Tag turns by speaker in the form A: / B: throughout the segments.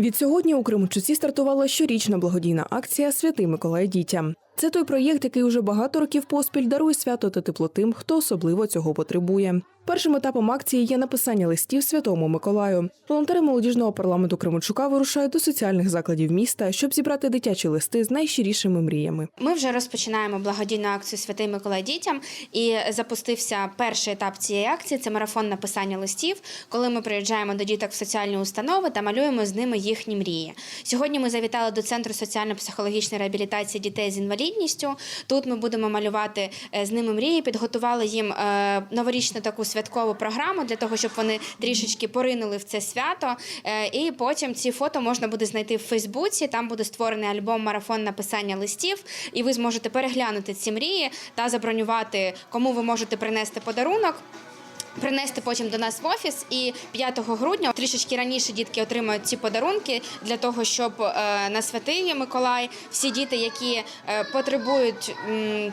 A: Відсьогодні у Кременчуці стартувала щорічна благодійна акція Святий Миколай дітям. Це той проєкт, який уже багато років поспіль дарує свято та тепло тим, хто особливо цього потребує. Першим етапом акції є написання листів Святому Миколаю. Волонтери молодіжного парламенту Кременчука вирушають до соціальних закладів міста, щоб зібрати дитячі листи з найщирішими мріями.
B: Ми вже розпочинаємо благодійну акцію Святий Миколай дітям і запустився перший етап цієї акції. Це марафон написання листів, коли ми приїжджаємо до діток в соціальні установи та малюємо з ними їхні мрії. Сьогодні ми завітали до центру соціально-психологічної реабілітації дітей з інвалідністю. Тут ми будемо малювати е, з ними мрії, підготували їм е, новорічну таку святкову програму для того, щоб вони трішечки поринули в це свято. Е, І потім ці фото можна буде знайти в Фейсбуці. Там буде створений альбом марафон написання листів, і ви зможете переглянути ці мрії та забронювати, кому ви можете принести подарунок. Принести потім до нас в офіс, і 5 грудня трішечки раніше дітки отримають ці подарунки для того, щоб е, на святий Миколай всі діти, які е, потребують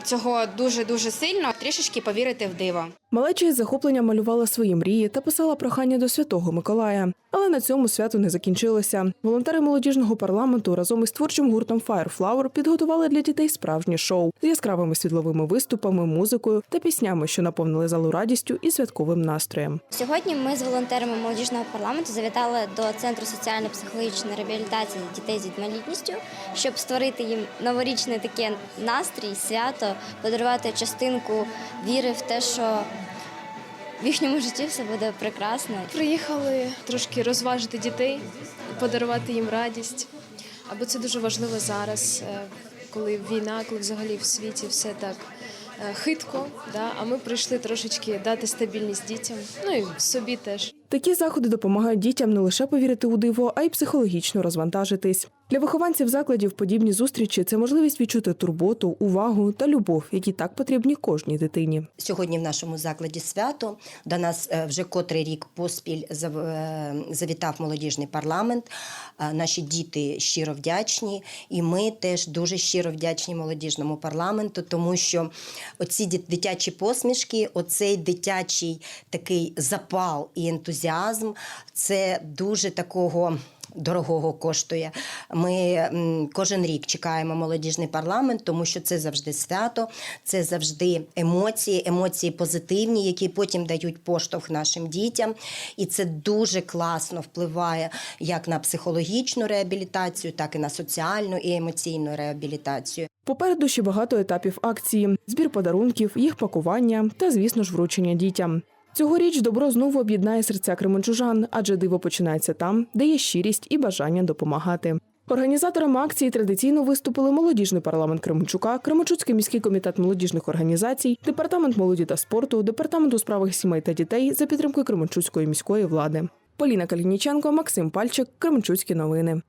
B: цього дуже дуже сильно, трішечки повірити в диво.
A: Малеча із захопленням малювала свої мрії та писала прохання до святого Миколая. Але на цьому свято не закінчилося. Волонтери молодіжного парламенту разом із творчим гуртом Fireflower підготували для дітей справжнє шоу з яскравими світловими виступами, музикою та піснями, що наповнили залу радістю і святковим настроєм.
C: Сьогодні ми з волонтерами молодіжного парламенту завітали до центру соціально-психологічної реабілітації дітей з інвалідністю, щоб створити їм новорічний такий настрій, свято, подарувати частинку віри в те, що в їхньому житті все буде прекрасно.
D: Приїхали трошки розважити дітей, подарувати їм радість. Або це дуже важливо зараз, е, коли війна, коли взагалі в світі все так е, хитко. Да? А ми прийшли трошечки дати стабільність дітям, ну і собі теж.
A: Такі заходи допомагають дітям не лише повірити у диво, а й психологічно розвантажитись. Для вихованців закладів подібні зустрічі це можливість відчути турботу, увагу та любов, які так потрібні кожній дитині.
E: Сьогодні в нашому закладі свято до нас е, вже котрий рік поспіль е, завітав молодіжний парламент. Е, Наші діти щиро вдячні, і ми теж дуже щиро вдячні молодіжному парламенту, тому що оці дит- дитячі посмішки, оцей дитячий такий запал і ентузіазм це дуже такого. Дорогого коштує. Ми кожен рік чекаємо молодіжний парламент, тому що це завжди свято, це завжди емоції, емоції позитивні, які потім дають поштовх нашим дітям. І це дуже класно впливає як на психологічну реабілітацію, так і на соціальну і емоційну реабілітацію.
A: Попереду ще багато етапів акції: збір подарунків, їх пакування та, звісно ж, вручення дітям. Цьогоріч добро знову об'єднає серця кременчужан, адже диво починається там, де є щирість і бажання допомагати. Організаторами акції традиційно виступили молодіжний парламент Кременчука, Кременчуцький міський комітет молодіжних організацій, департамент молоді та спорту, департамент у справах сімей та дітей за підтримкою Кременчуцької міської влади. Поліна Калініченко, Максим Пальчик, Кременчуцькі новини.